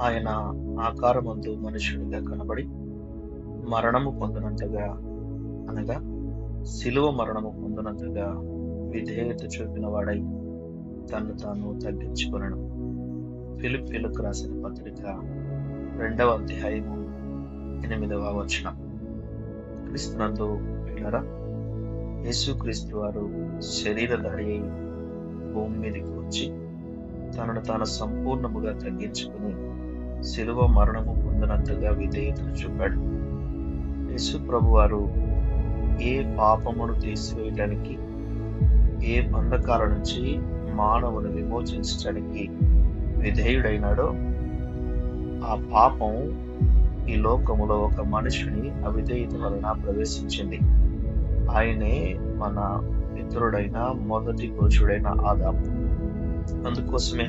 ఆయన ఆకారమందు మనుషుడిగా కనబడి మరణము పొందినంతగా అనగా శిలువ మరణము పొందినంతగా విధేయత చూపిన వాడై తను తాను తగ్గించుకొనను. ఫిలిప్పీలకు రాసిన పత్రిక రెండవ అధ్యాయము ఎనిమిదవ వచనం. క్రీస్తునందు పిల్లరా యేసుక్రీస్తు వారు శరీరధారి అయి భూమి మీదకి వచ్చి తనను తాను సంపూర్ణముగా తగ్గించుకుని శిలువ మరణము పొందినంతగా విధేయతను చూపాడు. యేసు ప్రభు వారు ఏ పాపమును తీసివేయటానికి ఏ బంధకాల నుంచి మానవుని విమోచించడానికి విధేయుడైనాడో ఆ పాపం ఈ లోకములో ఒక మనుషుని అవిధేయత వలన ప్రవేశించింది. ఆయనే మన మిత్రుడైన మొదటి పురుషుడైన ఆదాము. అందుకోసమే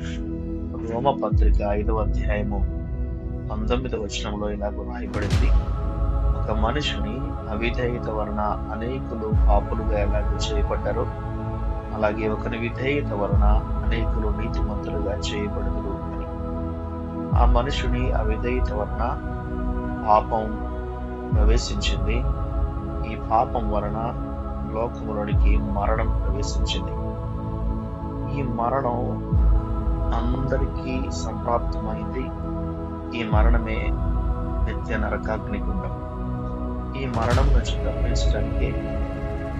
రోమ పత్రిక ఐదవ అధ్యాయము పంతొమ్మిదవ వచనంలో ఇలాగ రాయబడింది. ఒక మనుషుని అవిధేయత వలన అనేకులు పాపులుగా ఎలాగ చేయబడ్డారో అలాగే ఒకని విధేయత వలన అనేకులు నీతిమంతులుగా చేయబడుదురు అని. ఆ మనుషుని అవిధేయత వలన పాపం ప్రవేశించింది. ఈ పాపం వలన లోకములోనికి మరణం ప్రవేశించింది. ఈ మరణం అందరికీ సంప్రాప్తమైంది. ఈ మరణమే నిత్య నరకాగ్నిగుండం. ఈ మరణం నుంచి తప్పించడానికి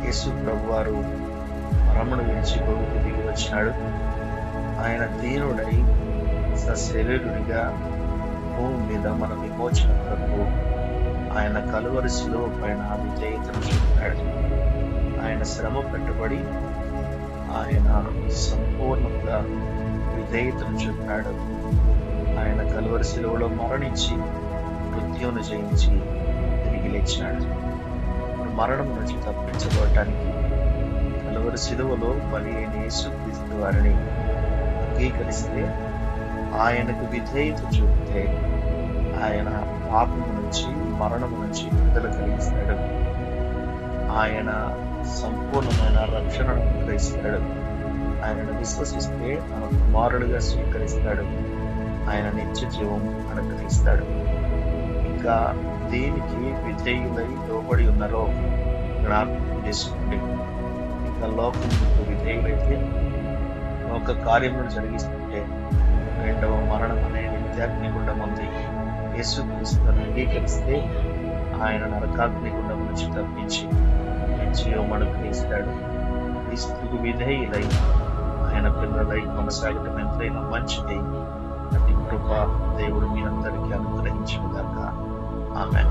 యేసు ప్రభు వారు మరమును విడిచి భూమికి దిగి వచ్చినాడు. ఆయన దీనుడై సశరీరుడిగా భూమి మీద మన విమోచన కొరకు ఆయన కలువరిసిలో పైన విధేయతను చెప్పాడు ఆయన శ్రమ పెట్టుబడి ఆయన సంపూర్ణంగా విధేయతను చూపాడు ఆయన కలువరి శిలువలో మరణించి మృత్యువును జయించి తిరిగి లేచినాడు. మరణం నుంచి తప్పించబడటానికి కలువరి శిలువలో బలి అయిన యేసుక్రీస్తు వారిని అంగీకరిస్తే ఆయనకు విధేయత చూపితే ఆయన పాపము నుంచి మరణము నుంచి విడుదల కలిగిస్తాడు. ఆయన సంపూర్ణమైన రక్షణను అనుగ్రహిస్తాడు. ఆయనను విశ్వసిస్తే తన కుమారుడుగా స్వీకరిస్తాడు. ఆయన నిత్య జీవం అనుగ్రహిస్తాడు ఇంకా దేనికి విధేయులై లోబడి ఉన్నారో జ్ఞాపకం చేసుకోండి ఇంకా లోకముకు విధేయులైతే ఒక కార్యములు జరిగిస్తుంటే రెండవ మరణం అనే నిత్యాగ్నిగుండం ఉంది యేసుక్రీస్తును అంగీకరిస్తే ఆయన నరకాగ్నిగుండం నుంచి తప్పించి జీవం అనుగ్రహిస్తాడు క్రీస్తుకు విధేయులై ఆయన పిల్లలై కొనసాగడం ఎంతైనా మంచిది. అతి కృప దేవుడు మీ అందరికీ అనుగ్రహించిన దాకా ఆమె